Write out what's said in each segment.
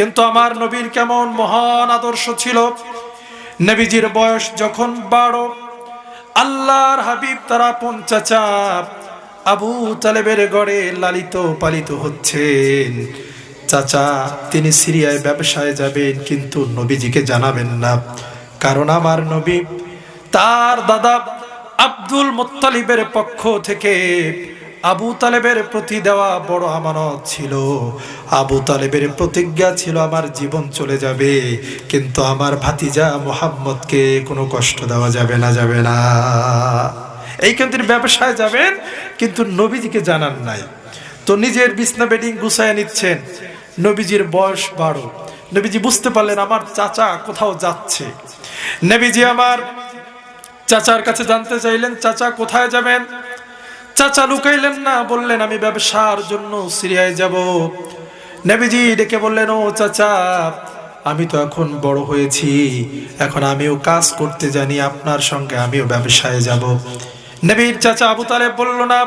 কিন্তু আমার নবীর কেমন মহান আদর্শ ছিল? নবীজির বয়স যখন বারো, আল্লাহর হাবিব তারা পঞ্চাচা আবু তালেবের গড়ে লালিত পালিত হচ্ছেন। চাচা, তিনি সিরিয়ায় ব্যবসায় যাবেন, কিন্তু নবীজিকে জানাবেন না। কারণ আমার নবী তার দাদা আব্দুল মুত্তালিবের পক্ষ থেকে আবু তালেবের প্রতি দেওয়া বড় আমানত ছিল। আবু তালেবের প্রতিজ্ঞা ছিল, আমার জীবন চলে যাবে, কিন্তু আমার ভাতিজা মোহাম্মদকে কোনো কষ্ট দেওয়া যাবে না যাবে না। এই কিন্তু তিনি ব্যবসায় যাবেন, কিন্তু নবীজিকে জানান নাই। তো নিজের বিছনা বেডিং গুছায় নিচ্ছেন। নবীজির বয়স বারো। নবীজি বুঝতে পারলেন, আমার চাচা কোথাও যাচ্ছে। নবীজি আমার চাচার কাছে জানতে চাইলেন, চাচা কোথায় যাবেন? চাচা লুকাইলেন না, বললেন, আমি ব্যবসার জন্য সিরিয়ায় যাব। নবীজি ডেকে বললেন, ও চাচা, আমি তো এখন বড় হয়েছি। এখন আমিও কাজ করতে জানি, আপনার সঙ্গে আমিও ব্যবসায় যাব। নবীর চাচা আবু তালেব বলল, না,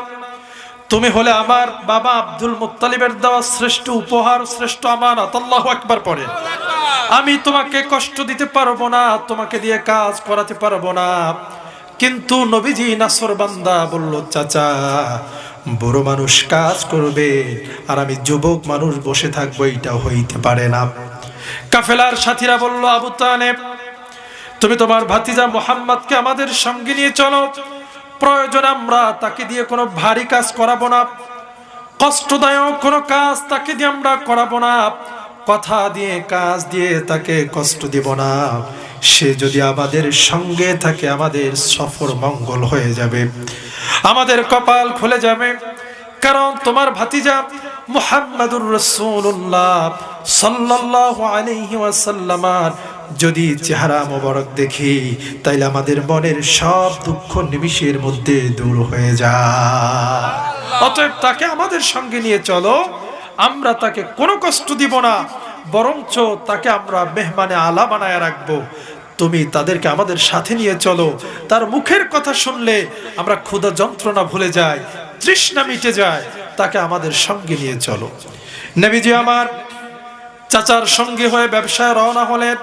তুমি হলে আমার বাবা আব্দুল মুত্তালিবের দেওয়া শ্রেষ্ঠ উপহার, শ্রেষ্ঠ আমানত। আল্লাহু একবার পড়ে। আমি তোমাকে কষ্ট দিতে পারব না, তোমাকে দিয়ে কাজ করাতে পারব না। কিন্তু নবীজি নাসর বান্দা বলল, চাচা, বড় মানুষ কাজ করবে আর আমি যুবক মানুষ বসে থাকব এটা হইতে পারে না। কাফেলার সাথীরা বলল, আবু তালেব, তুমি তোমার ভাতিজা মোহাম্মদকে আমাদের সঙ্গে নিয়ে চলো। প্রয়োজন আমরা তাকে দিয়ে কোনো ভারী কাজ করাবো না। কষ্টদায়ক কোনো কাজ তাকে দিয়ে আমরা করাবো না। কথা দিয়ে, কাজ দিয়ে তাকে কষ্ট দিব না। সে যদি আমাদের সঙ্গে থাকে, আমাদের সফর মঙ্গল হয়ে যাবে। আমাদের কপাল খুলে যাবে। কারণ তোমার ভাতিজা মুহাম্মাদুর রাসূলুল্লাহ সাল্লাল্লাহু আলাইহি ওয়াসাল্লামার যদি চেহারা মোবারক দেখি, তাইলে আমাদের মনের সব দুঃখ নিমিষের মধ্যে দূর হয়ে যায়। অতএব তাকে আমাদের সঙ্গে নিয়ে চলো। আমরা তাকে কোনো কষ্ট দিব না, বরঞ্চ তাকে আমরা মেহমানে আলা বানায় রাখব। তুমি তাদেরকে আমাদের সাথে নিয়ে চলো, তার মুখের কথা শুনলে আমরা ক্ষুধা যন্ত্রণা ভুলে যাই, তৃষ্ণা মিটে যায়, তাকে আমাদের সঙ্গে নিয়ে চলো। নবীজি আমার চাচার সঙ্গে হয়ে ব্যবসায় রওনা হলেন,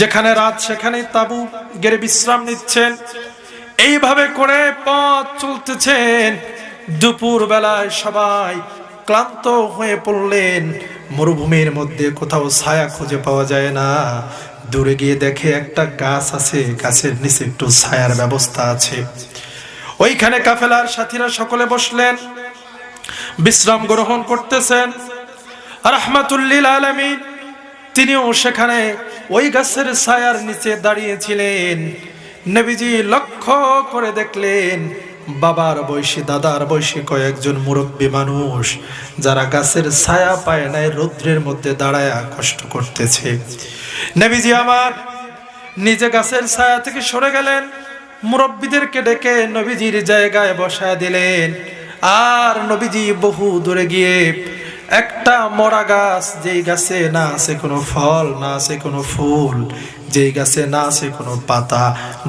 যেখানে রাত সেখানে তাবু গেড়ে বিশ্রাম নিচ্ছেন। এইভাবে করে পথ চলতেছেন। দুপুর বেলায় সবাই ক্লান্ত হয়ে পড়লেন। মরুভূমির মধ্যে কোথাও ছায়া খুঁজে পাওয়া যায় না। দূরে গিয়ে দেখে একটা গাছ আছে, গাছের নিচে একটু ছায়ার ব্যবস্থা আছে। ওইখানে কাফেলার সাথীরা সকলে বসলেন। বিশ্রাম গ্রহণ করতেছেন। রহমাতুল্লিল আলমিন, তিনিও সেখানে ওই গাছের ছায়ার নিচে দাঁড়িয়েছিলেন। নবীজি লক্ষ্য করে দেখলেন বাবার বয়সী দাদার বয়সী কয়েকজন মুরব্বী মানুষ, যারা গাছের ছায়া পায় নাই, রৌদ্রের মধ্যে দাঁড়ায় কষ্ট করতেছে। নেবিজি আমার, নিজে গাছের ছায়া থেকে সরে গেলেন। মুরব্বীদেরকে ডেকে নবীজির জায়গায় বসায় দিলেন। আর নবীজি বহু দূরে গিয়ে একটা মরা গাছ, যেই গাছে না আছে কোনো ফল, না আছে কোনো ফুল, যেই গাছে না আছে কোনো পাতা,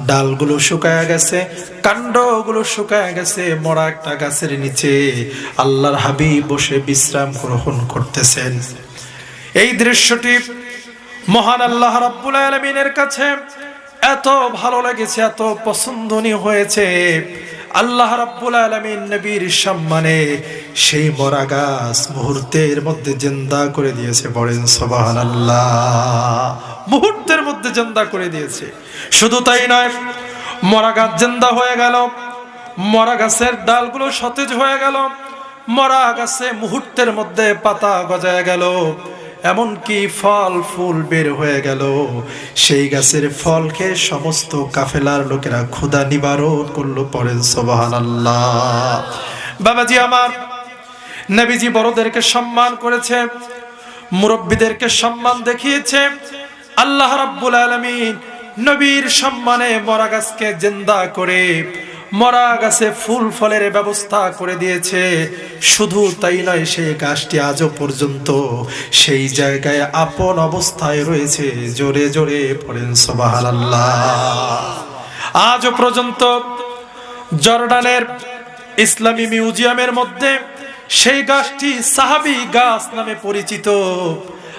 ডালগুলো শুকায় গেছে, কাণ্ডগুলো শুকায় গেছে, মরা একটা গাছের নিচে আল্লাহর হাবিব বসে বিশ্রাম গ্রহণ করতেছেন। এই দৃশ্যটি মহান আল্লাহ রাব্বুল আলমিনের কাছে এত ভালো লেগেছে, এত পছন্দনীয় হয়েছে। আল্লাহ রাব্বুল আলমিন নবীর সম্মানে সেই মরা গাছ মুহূর্তের মধ্যে জিন্দা করে দিয়েছে, বলেন সবাহান আল্লাহ মুহূর্তের মধ্যে জিন্দা করে দিয়েছে। শুধু তাই নয় মরা গাছ জিন্দা হয়ে গেল মরা গাছের ডালগুলো সতেজ হয়ে গেল মরা গাছে মুহূর্তের মধ্যে পাতা গজায় গেল। এমনকি ফল ফুল বের হয়ে গেল। সেই গাছের ফল খেয়ে সমস্ত কাফেলার লোকেরা ক্ষুধা নিবারণ করল পরেন সোবাহান আল্লাহ বাবাজি আমার, নবীজি বড়দেরকে সম্মান করেছে, মুরব্বীদেরকে সম্মান দেখিয়েছে। আল্লাহ রাব্বুল আলামিন নবীর সম্মানে মরা গাছকে জিন্দা করে মরা গাছে ফুল ফলের ব্যবস্থা করে দিয়েছে। শুধু তাই নয় সেই গাছটি আজও পর্যন্ত সেই জায়গায় আপন অবস্থায় রয়েছে। জোরে জোরে পড়েন সোবাহাল আজও পর্যন্ত জর্ডানের ইসলামী মিউজিয়ামের মধ্যে সেই গাছটি সাহাবি গাছ নামে পরিচিত।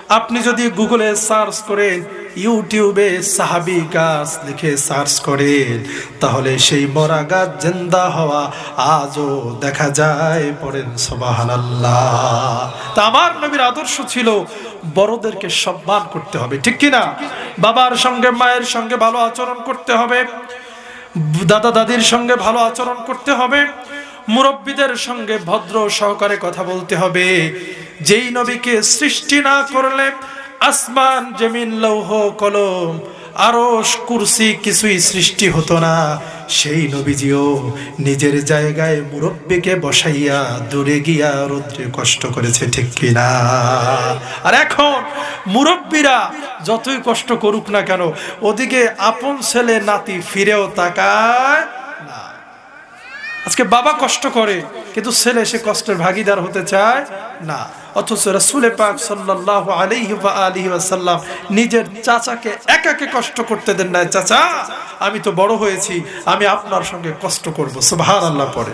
আপনি যদি গুগলে সার্চ করেন ইউটিউবে সাহাবি গাছ লিখে সার্চ করেন, তাহলে সেই মরা গাছ জেন্দা হওয়া আজও দেখা যায়, পড়েন সবাহান তা আমার নবীর আদর্শ ছিল, বড়দেরকে সম্মান করতে হবে, ঠিক কিনা? বাবার সঙ্গে, মায়ের সঙ্গে ভালো আচরণ করতে হবে, দাদা দাদির সঙ্গে ভালো আচরণ করতে হবে, মুরব্বীদের সঙ্গে ভদ্র সহকারে কথা বলতে হবে। যেই নবীকে সৃষ্টি না করলে আসমান, জমিন, লৌহ, কলম আরও কুরসি কিছুই সৃষ্টি হতো না। সেই নবীজিও নিজের জায়গায় মুরব্বীকে বসাইয়া দূরে গিয়া রৌদ্রে কষ্ট করেছে, ঠিক কিনা আর এখন মুরব্বীরা যতই কষ্ট করুক না কেন, ওদিকে আপন ছেলে নাতি ফিরেও তাকায় আজকে বাবা কষ্ট করে, কিন্তু ছেলে সে কষ্টের ভাগিদার হতে চায় না। অথচ রসুলে পাক সাল্লাহ আলিহি বা আলিহি আসাল্লাম নিজের চাচাকে একাকে কষ্ট করতে দেন না চাচা, আমি তো বড় হয়েছি, আমি আপনার সঙ্গে কষ্ট করব। করব আল্লাহ পড়ে।